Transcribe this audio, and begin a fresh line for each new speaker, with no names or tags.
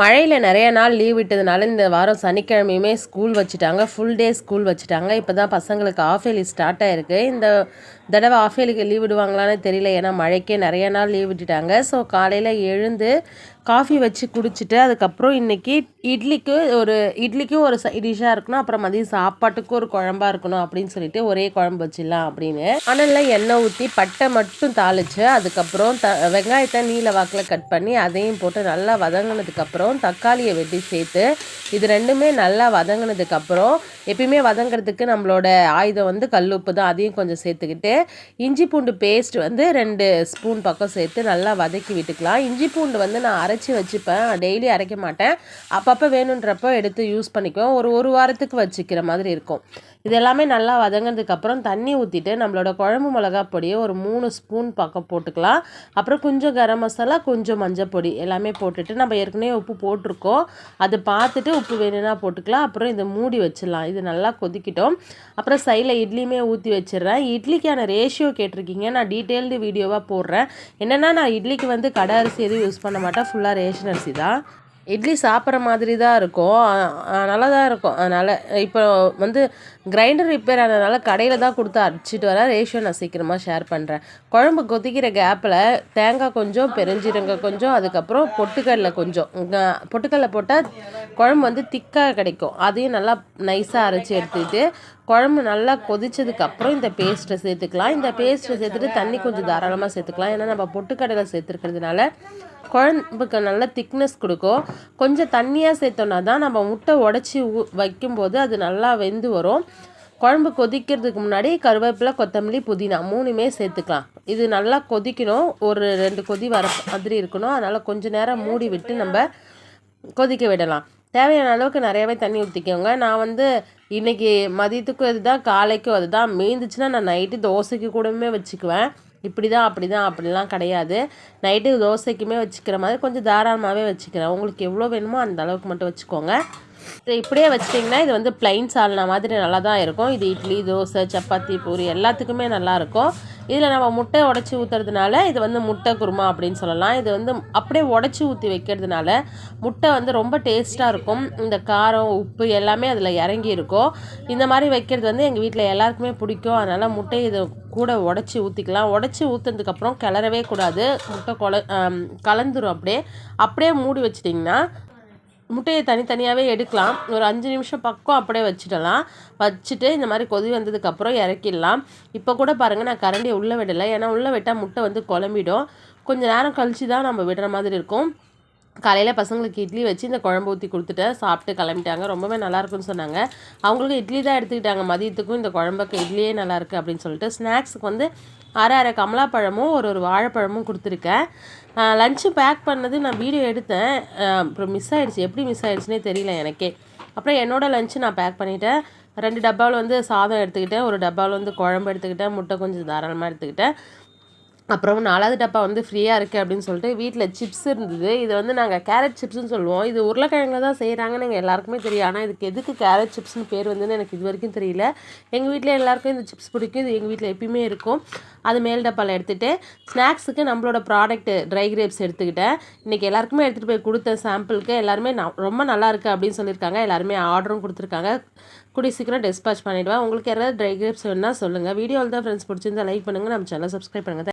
மழையில் நிறைய நாள் லீவ் விட்டதுனால இந்த வாரம் சனிக்கிழமையுமே ஸ்கூல் வச்சுட்டாங்க. ஃபுல் டே ஸ்கூல் வச்சுட்டாங்க. இப்போ தான் பசங்களுக்கு ஆஃப் இயர்லி ஸ்டார்ட் ஆகிருக்கு இந்த தடவை ஆஃப் லீவ் விடுவாங்களான்னு தெரியல. ஏன்னா மழைக்கே நிறைய நாள் லீவ் விட்டுட்டாங்க. ஸோ காலையில் எழுந்து காஃபி வச்சு குடிச்சிட்டு அதுக்கப்புறம் இன்றைக்கி இட்லிக்கு ஒரு இட்லிக்கும் ஒரு டிஷ்ஷாக இருக்கணும். அப்புறம் மதியம் சாப்பாட்டுக்கும் ஒரு குழம்பா இருக்கணும் அப்படின்னு சொல்லிட்டு ஒரே குழம்பு வச்சிடலாம் அப்படின்னு. அனலில் எண்ணெய் ஊற்றி பட்டை மட்டும் தாளித்து அதுக்கப்புறம் த வெங்காயத்தை நீல வாக்கில் கட் பண்ணி அதையும் போட்டு நல்லா வதங்கினதுக்கப்புறம் தக்காளியை வெட்டி சேர்த்து இது ரெண்டுமே நல்லா வதங்கினதுக்கப்புறம் எப்பயுமே வதங்கிறதுக்கு நம்மளோட ஆயுதம் வந்து கல்லுப்பு தான் அதையும் கொஞ்சம் சேர்த்துக்கிட்டு இஞ்சி பூண்டு பேஸ்ட் வந்து ரெண்டு ஸ்பூன் பக்கம் சேர்த்து நல்லா வதக்கி விட்டுக்கலாம். இஞ்சி பூண்டு வந்து நான் அரைச்சி வச்சுப்பேன். டெய்லி அரைக்க மாட்டேன். அப்பப்போ வேணுன்றப்போ எடுத்து யூஸ் பண்ணிக்குவேன். ஒரு ஒரு வாரத்துக்கு வச்சுக்கிற மாதிரி இருக்கும். இது எல்லாமே நல்லா வதங்கினதுக்கப்புறம் தண்ணி ஊற்றிட்டு நம்மளோட குழம்பு மிளகா பொடியை ஒரு மூணு ஸ்பூன் பக்கம் போட்டுக்கலாம். அப்புறம் கொஞ்சம் கரம் மசாலா கொஞ்சம் மஞ்சள் பொடி எல்லாமே போட்டுட்டு நம்ம ஏற்கனவே உப்பு போட்டிருக்கோம். அது பார்த்துட்டு உப்பு வேணும்னா போட்டுக்கலாம். அப்புறம் இதை மூடி வச்சிடலாம். இது நல்லா கொதிக்கிட்டோம். அப்புறம் சைடில் இட்லியுமே ஊற்றி வச்சிடுறேன். இட்லிக்கான ரேஷியோ கேட்டிருக்கீங்க. நான் டீட்டெயில்டு வீடியோவாக போடுறேன். என்னென்னா நான் இட்லிக்கு வந்து கடை அரிசி எதுவும் யூஸ் பண்ண மாட்டேன். ஃபுல்லாக ரேஷன் அரிசி தான். இட்லி சாப்பிட்ற மாதிரி தான் இருக்கும். நல்லா தான் இருக்கும். அதனால் இப்போ வந்து கிரைண்டர் ரிப்பேர் ஆனதுனால கடையில் தான் கொடுத்து அடிச்சிட்டு வரேன் ரேஷியோ நான் சீக்கிரமாக ஷேர் பண்ணுறேன் குழம்பு கொதிக்கிற கேப்பில் தேங்காய் கொஞ்சம் பெருஞ்சீரங்க கொஞ்சம் அதுக்கப்புறம் பொட்டுக்கடலை கொஞ்சம். பொட்டுக்கடலை போட்டால் குழம்பு வந்து திக்காக கிடைக்கும். அதையும் நல்லா நைஸாக அரைச்சி எடுத்துக்கிட்டு குழம்பு நல்லா கொதிச்சதுக்கப்புறம் இந்த பேஸ்ட்டை சேர்த்துக்கலாம். இந்த பேஸ்ட்டை சேர்த்துட்டு தண்ணி கொஞ்சம் தாராளமாக சேர்த்துக்கலாம். ஏன்னா நம்ம பொட்டுக்கடலை சேர்த்துருக்கிறதுனால குழம்புக்கு நல்ல திக்னஸ் கொடுக்கும். கொஞ்சம் தண்ணியாக சேர்த்தோன்னா தான் நம்ம முட்டை உடச்சி வைக்கும்போது அது நல்லா வெந்து வரும். குழம்பு கொதிக்கிறதுக்கு முன்னாடி கருவேப்பிலை கொத்தமல்லி புதினா மூணுமே சேர்த்துக்கலாம். இது நல்லா கொதிக்கணும். ஒரு ரெண்டு கொதி வர மாதிரி இருக்கணும். அதனால் கொஞ்சம் நேரம் மூடி விட்டு நம்ம கொதிக்க விடலாம். தேவையான அளவுக்கு நிறையாவே தண்ணி ஊற்றிக்கோங்க நான் வந்து இன்றைக்கி மதியத்துக்கும் இதுதான் காலைக்கும் அதுதான். மீந்துச்சுன்னா நான் நைட்டு தோசைக்கு கூடவே வச்சுக்குவேன். இப்படி தான் அப்படி தான் அப்படிலாம் கிடையாது. நைட்டு தோசைக்குமே வச்சுக்கிற மாதிரி கொஞ்சம் தாராளமாகவே வச்சுக்கிறேன். உங்களுக்கு எவ்வளோ வேணுமோ அந்த அளவுக்கு மட்டும் வச்சுக்கோங்க. இதை இப்படியே வச்சிட்டிங்கன்னா இது வந்து பிளைன் சால்னா மாதிரி நல்லா தான் இருக்கும். இது இட்லி தோசை சப்பாத்தி பூரி எல்லாத்துக்குமே நல்லாயிருக்கும் இதில் நம்ம முட்டை உடச்சி ஊற்றுறதுனால இது வந்து முட்டை குருமா அப்படின்னு சொல்லலாம். இது வந்து அப்படியே உடச்சி ஊற்றி வைக்கிறதுனால முட்டை வந்து ரொம்ப டேஸ்ட்டாக இருக்கும். இந்த காரம் உப்பு எல்லாமே அதில் இறங்கி இருக்கும். இந்த மாதிரி வைக்கிறது வந்து எங்கள் வீட்டில் எல்லாருக்குமே பிடிக்கும். அதனால் முட்டை இது கூட உடச்சி ஊற்றிக்கலாம் உடச்சி ஊற்றுனதுக்கப்புறம் கிளறவே கூடாது. முட்டை கொல கலந்துரும் அப்படியே. அப்படியே மூடி வச்சிட்டிங்கன்னா முட்டையை தனித்தனியாகவே எடுக்கலாம். ஒரு அஞ்சு நிமிஷம் பக்கம் அப்படியே வச்சுடலாம். வச்சுட்டு இந்த மாதிரி கொதி வந்ததுக்கப்புறம் இறக்கிடலாம். இப்போ கூட பாருங்கள் நான் கரண்டியை உள்ளே விடலை. ஏன்னா உள்ளே விட்டால் முட்டை வந்து குழம்பிடும். கொஞ்சம் நேரம் கழித்து தான் நம்ம விடுற மாதிரி இருக்கும். காலையில் பசங்களுக்கு இட்லி வச்சு இந்த குழம்பு ஊற்றி கொடுத்துட்டேன் சாப்பிட்டு கிளம்பிட்டாங்க. ரொம்பவே நல்லாயிருக்குன்னு சொன்னாங்க. அவங்களுக்கு இட்லி தான் எடுத்துக்கிட்டாங்க. மதியத்துக்கும் இந்த குழம்புக்கு இட்லியே நல்லாயிருக்கு அப்படின்னு சொல்லிட்டு ஸ்நாக்ஸுக்கு வந்து அரை அரை கமலாப்பழமும் ஒரு ஒரு வாழைப்பழமும் கொடுத்துருக்கேன். லஞ்சு பேக் பண்ணது நான் வீடியோ எடுத்தேன். அப்புறம் மிஸ் ஆகிடுச்சு எப்படி மிஸ் ஆகிடுச்சுனே தெரியல எனக்கே. அப்புறம் என்னோடய லஞ்சு நான் பேக் பண்ணிவிட்டேன் ரெண்டு டப்பாவில் வந்து சாதம் எடுத்துக்கிட்டேன். ஒரு டப்பாவில் வந்து குழம்பு எடுத்துக்கிட்டேன். முட்டை கொஞ்சம் தாராளமாக எடுத்துக்கிட்டேன். அப்புறம் நாலாவது டப்பா வந்து ஃப்ரீயாக இருக்குது அப்படின்னு சொல்லிட்டு வீட்டில் சிப்ஸ் இருந்தது. இது வந்து நாங்கள் கேரட் சிப்ஸ்னு சொல்லுவோம். இது உருளைக்கிழங்குல தான் செய்கிறாங்கன்னு எங்கள் எல்லாருக்குமே தெரியும். ஆனால் இதுக்கு எதுக்கு கேரட் சிப்ஸ்னு பேர் வந்துன்னு எனக்கு இது வரைக்கும் தெரியல. எங்கள் வீட்டில் எல்லாருக்கும் இந்த சிப்ஸ் பிடிக்கும். இது எங்கள் வீட்டில் எப்பயுமே இருக்கும். அது மேல் டப்பாவில் எடுத்துகிட்டு ஸ்நாக்ஸுக்கு நம்மளோட ப்ராடக்ட் ட்ரை கிரேப்ஸ் எடுத்துக்கிட்டேன். இன்றைக்கி எல்லாருக்குமே எடுத்துகிட்டு போய் கொடுத்த சாம்பிளுக்கு எல்லாருமே ரொம்ப நல்லா இருக்குது அப்படின்னு சொல்லியிருக்காங்க. எல்லாருமே ஆர்டரும் கொடுத்துருக்காங்க. கூடிய சீக்கிரம் டிஸ்பாச் பண்ணிவிடுவேன் உங்களுக்கு யாராவது ட்ரை கிரேப்ஸ் வேணுன்னா சொல்லுங்கள் வீடியோவில் தான் ஃப்ரெண்ட்ஸ் பிடிச்சிருந்தா லைக் பண்ணுங்கள் நம்ம சேனல் சப்ஸ்கிரைப் பண்ணுங்கள்